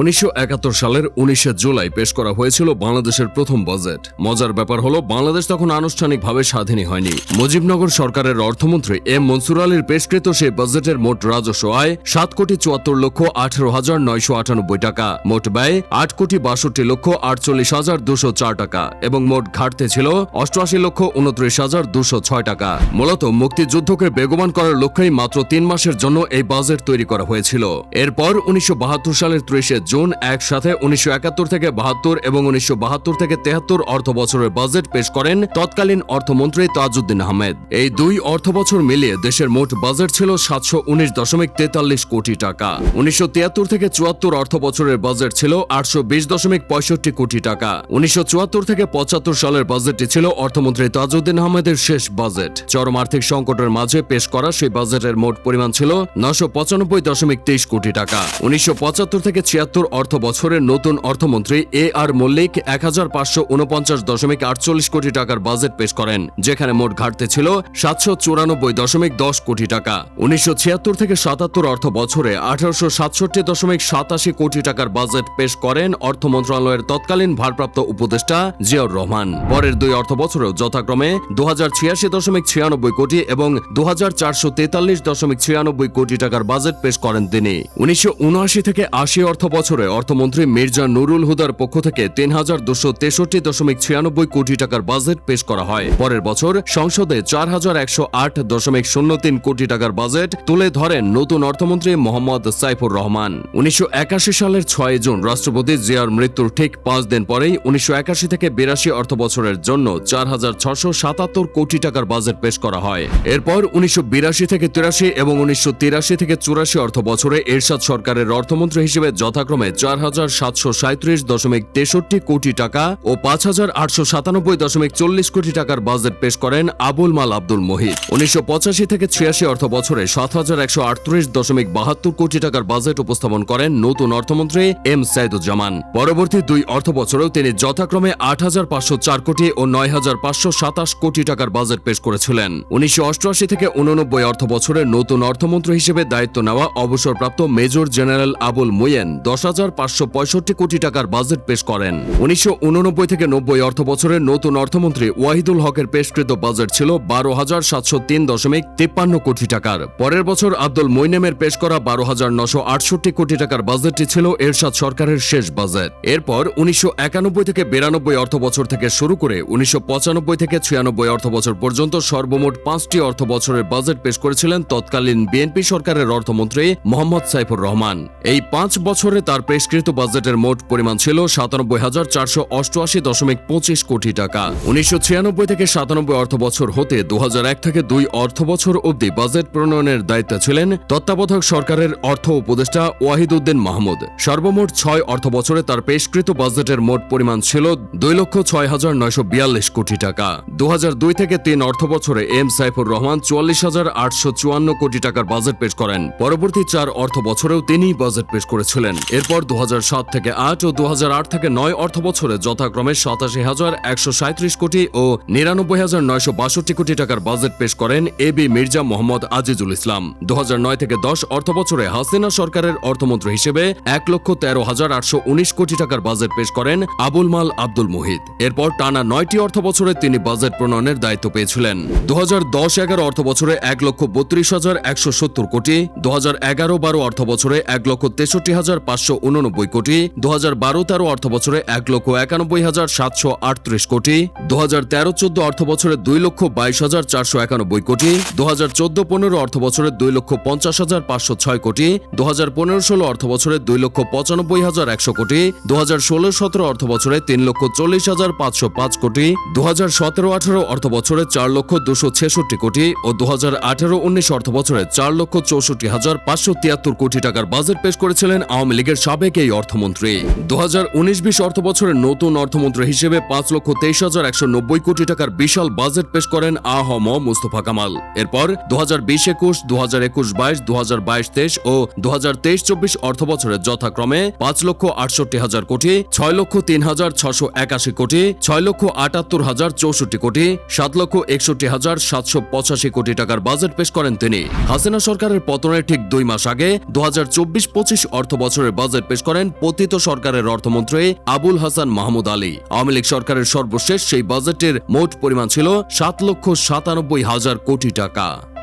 উনিশশো একাত্তর সালের উনিশে জুলাই পেশ করা হয়েছিল বাংলাদেশের প্রথম বাজেট। মজার ব্যাপার হলো, বাংলাদেশ তখন আনুষ্ঠানিকভাবে স্বাধীনই হয়নি। মুজিবনগর সরকারের অর্থমন্ত্রী এম মনসুর আলীর পেশকৃত সেই বাজেটের মোট রাজস্ব আয় সাত কোটি চুয়াত্তর লক্ষ আঠারো হাজার নয়শো আটানব্বই টাকা। মোট ব্যয় আট কোটি বাষট্টি লক্ষ আটচল্লিশ হাজার দুশো চার টাকা এবং মোট ঘাটতে ছিল অষ্টআশি লক্ষ উনত্রিশ হাজার দুশো ছয় টাকা। মূলত মুক্তিযুদ্ধকে বেগবান করার লক্ষ্যেই মাত্র তিন মাসের জন্য এই বাজেট তৈরি করা হয়েছিল। এরপর উনিশশো বাহাত্তর সালের ত্রিশে জুন একসাথে উনিশশো একাত্তর থেকে বাহাত্তর এবং উনিশশো বাহাত্তর থেকে তেহাত্তর অর্থ বছরের বাজেট পেশ করেন তৎকালীন অর্থমন্ত্রী তাজউদ্দিন আহমেদ। এই দুই অর্থ বছর মিলিয়ে দেশের মোট বাজেট ছিল সাতশো উনিশ দশমিক তেতাল্লিশ কোটি টাকা। উনিশশো তিয়াত্তর থেকে চুয়াত্তর অর্থ বছরের বাজেট ছিল আটশো বিশ দশমিক পঁয়ষট্টি কোটি টাকা। উনিশশো চুয়াত্তর থেকে পঁচাত্তর সালের বাজেটটি ছিল অর্থমন্ত্রী তাজউদ্দিন আহমেদের শেষ বাজেট। চরম আর্থিক সংকটের মাঝে পেশ করা সেই বাজেটের মোট পরিমাণ ছিল নশো পঁচানব্বই দশমিক তেইশ কোটি টাকা। উনিশশো পঁচাত্তর থেকে ছিয়াত্তর অর্থ বছরের নতুন অর্থমন্ত্রী এ আর মল্লিক এক হাজার পাঁচশো উনপঞ্চাশ দশমিক আটচল্লিশ কোটি টাকার বাজেট পেশ করেন, যেখানে মোট ঘাটতি ছিল সাতশো চুরানব্বই দশমিক দশ কোটি টাকা। উনিশশো ছিয়াত্তর থেকে সাতাত্তর অর্থ বছরে আঠারোশো সাতষট্টি দশমিক সাতাশি কোটি টাকার বাজেট পেশ করেন অর্থ মন্ত্রণালয়ের তৎকালীন ভারপ্রাপ্ত উপদেষ্টা জিয়াউর রহমান। পরের দুই অর্থ বছরেও যথাক্রমে দু হাজার ছিয়াশি দশমিক ছিয়ানব্বই কোটি এবং দু হাজার চারশো তেতাল্লিশ দশমিক ছিয়ানব্বই কোটি টাকার বাজেট পেশ করেন তিনি। উনিশশো উনআশি থেকে আশি অর্থ বছরে অর্থমন্ত্রী মির্জা নুরুল হুদার পক্ষ থেকে তিন হাজার দুশো তেষট্টি দশমিক ছিয়ানব্বই কোটি টাকার বাজেট পেশ করা হয়। পরের বছর সংসদে চার হাজার একশো আট দশমিক শূন্য তিন কোটি টাকার বাজেট তুলে ধরেন নতুন অর্থমন্ত্রী মোহাম্মদ সাইফুর রহমান। উনিশশো একাশি সালের ছয় জুন রাষ্ট্রপতি জিয়ার মৃত্যুর ঠিক পাঁচ দিন পরেই উনিশশো একাশি থেকে বিরাশি অর্থ বছরের জন্য চার হাজার ছশো সাতাত্তর কোটি টাকার বাজেট পেশ করা হয়। এরপর উনিশশো বিরাশি থেকে তিরাশি এবং উনিশশো তিরাশি থেকে চুরাশি অর্থ বছরে এরশাদ সরকারের অর্থমন্ত্রী হিসেবে যথাক্রমে চার হাজার সাতশো সাঁত্রিশ দশমিক তেষট্টি কোটি টাকা ও পাঁচ হাজার আটশো সাতানব্বই দশমিক চল্লিশ কোটি টাকার বাজেট পেশ করেন আবুল মাল আব্দুল মহিদ উনিশশো পঁচাশি থেকে ছিয়াশি অর্থ বছরে সাত হাজার একশো আটত্রিশ দশমিক বাহাত্তর কোটি টাকার বাজেট উপস্থাপন করেন নতুন অর্থমন্ত্রী এম সাইদুজ্জামান। পরবর্তী দুই অর্থ বছরেও তিনি যথাক্রমে আট হাজার পাঁচশো চার কোটি ও নয় হাজার পাঁচশো সাতাশ কোটি টাকার বাজেট পেশ করেছিলেন। উনিশশো অষ্টআশি থেকে উননব্বই অর্থ বছরে নতুন অর্থমন্ত্রী হিসেবে দায়িত্ব নেওয়া অবসরপ্রাপ্ত মেজর জেনারেল আবুল মোয়েন দশ হাজার পাঁচশো পঁয়ষট্টি কোটি টাকার বাজেট পেশ করেন। উনিশশো উননব্বই থেকে নব্বই অর্থ বছরের নতুন অর্থমন্ত্রী ওয়াহিদুল হকের পেশকৃত বাজেট ছিল বারো হাজার সাতশো তিন দশমিক তিপ্পান্ন কোটি টাকার। পরের বছর আব্দুল মৈনেমের পেশ করা বারো হাজার নশো আটষট্টি কোটি টাকার বাজেটটি ছিল এরশাদ সরকারের শেষ বাজেট। এরপর উনিশশো একানব্বই থেকে বিরানব্বই অর্থ বছর থেকে শুরু করে উনিশশো পঁচানব্বই থেকে ছিয়ানব্বই অর্থ বছর পর্যন্ত সর্বমোট পাঁচটি অর্থ বছরের বাজেট পেশ করেছিলেন তৎকালীন বিএনপি সরকারের অর্থমন্ত্রী মোহাম্মদ সাইফুর রহমান। এই পাঁচ বছরে তার পেশকৃত বাজেটের মোট পরিমাণ ছিল সাতানব্বই হাজার চারশো অষ্টআশি দশমিক পঁচিশ কোটি টাকা। উনিশশো ছিয়ানব্বই থেকে সাতানব্বই অর্থ বছর হতে দু থেকে দুই অর্থ বছর অবধি বাজেট প্রণয়নের দায়িত্বে ছিলেন তত্ত্বাবধায়ক সরকারের অর্থ উপদেষ্টা ওয়াহিদ উদ্দিন মাহমুদ। সর্বমোট ছয় অর্থ বছরে তার পেশকৃত বাজেটের মোট পরিমাণ ছিল দুই লক্ষ ছয় হাজার নয়শো বিয়াল্লিশ কোটি টাকা। দু দুই থেকে তিন অর্থ বছরে এম সাইফুর রহমান চুয়াল্লিশ হাজার আটশো চুয়ান্ন কোটি টাকার বাজেট পেশ করেন। পরবর্তী চার অর্থ বছরেও তিনি বাজেট পেশ করেছিলেন। এরপর দু হাজার সাত থেকে আট ও দু হাজার আট থেকে নয় অর্থ বছরে যথাক্রমে সাতাশি হাজার একশো কোটি ও নিরানব্বই হাজার নয়শো বাষট্টি কোটি টাকার বাজেট পেশ করেন এ বি মির্জা মোহাম্মদ আজিজুল ইসলাম। দু হাজার নয় থেকে দশ অর্থ বছরে হাসিনা সরকারের অর্থমন্ত্রী হিসেবে এক লক্ষ তেরো হাজার আটশো উনিশ কোটি টাকার বাজেট পেশ করেন আবুল মাল আব্দুল মুহিত। এরপর টানা নয়টি অর্থ বছরে তিনি বাজেট প্রণয়নের দায়িত্ব পেয়েছিলেন। দু হাজার দশ এগারো অর্থ বছরে এক লক্ষ বত্রিশ হাজার একশো সত্তর কোটি দু হাজার এগারো বারো অর্থ বছরে এক লক্ষ তেষট্টি হাজার পাঁচশো উননব্বই কোটি দু হাজার বারো তেরো অর্থ বছরে এক লক্ষ একানব্বই হাজার সাতশো আটত্রিশ কোটি দু হাজার তেরো চোদ্দ অর্থ বছরে দুই লক্ষ বাইশ হাজার চারশো একানব্বই কোটি দু হাজার চোদ্দ পনেরো অর্থ বছরে দুই লক্ষ পঞ্চাশ হাজার পাঁচশো ছয় কোটি দু হাজার পনেরো ষোলো অর্থ বছরে দুই লক্ষ পঁচানব্বই হাজার একশো কোটি দু হাজার ষোলো সতেরো অর্থ বছরে তিন লক্ষ চল্লিশ হাজার পাঁচশো পাঁচ কোটি দু হাজার সতেরো আঠারো অর্থ বছরে চার লক্ষ দুশো ছেষট্টি কোটি ও দু হাজার আঠারো উনিশ অর্থ বছরে চার লক্ষ চৌষট্টি হাজার পাঁচশো তিয়াত্তর কোটি টাকার বাজেট পেশ করেছিলেন আওয়ামী লীগের সাবেক এই অর্থমন্ত্রী। দু হাজার উনিশ বিশ অর্থ বছরে নতুন অর্থমন্ত্রী হিসেবে পাঁচ লক্ষ তেইশ হাজার একশো নব্বই কোটি টাকার বিশাল বাজেট পেশ করেন আহম মুস্তফা কামাল। এরপর দু হাজার বিশ একুশ দু হাজার একুশ বাইশ দু হাজার বাইশ তেইশ ও দু হাজার তেইশ চব্বিশ অর্থ বছরে যথাক্রমে পাঁচ লক্ষ আটষট্টি হাজার কোটি, ছয় লক্ষ তিন হাজার ছশো একাশি কোটি, ছয় লক্ষ আটাত্তর হাজার চৌষট্টি কোটি, সাত লক্ষ একষট্টি হাজার সাতশো পঁচাশি কোটি টাকার বাজেট পেশ করেন তিনি। হাসিনা সরকারের পতনের ঠিক দুই মাস আগে দু হাজার চব্বিশ পঁচিশ অর্থ বছরের বাজেট পেশ করেন পতিত সরকারের অর্থমন্ত্রী আবুল হাসান মাহমুদ আলী। আওয়ামী লীগ সরকারের সর্বশেষ সেই বাজেটের মোট পরিমাণ ছিল সাত লক্ষ সাতানব্বই হাজার কোটি টাকা।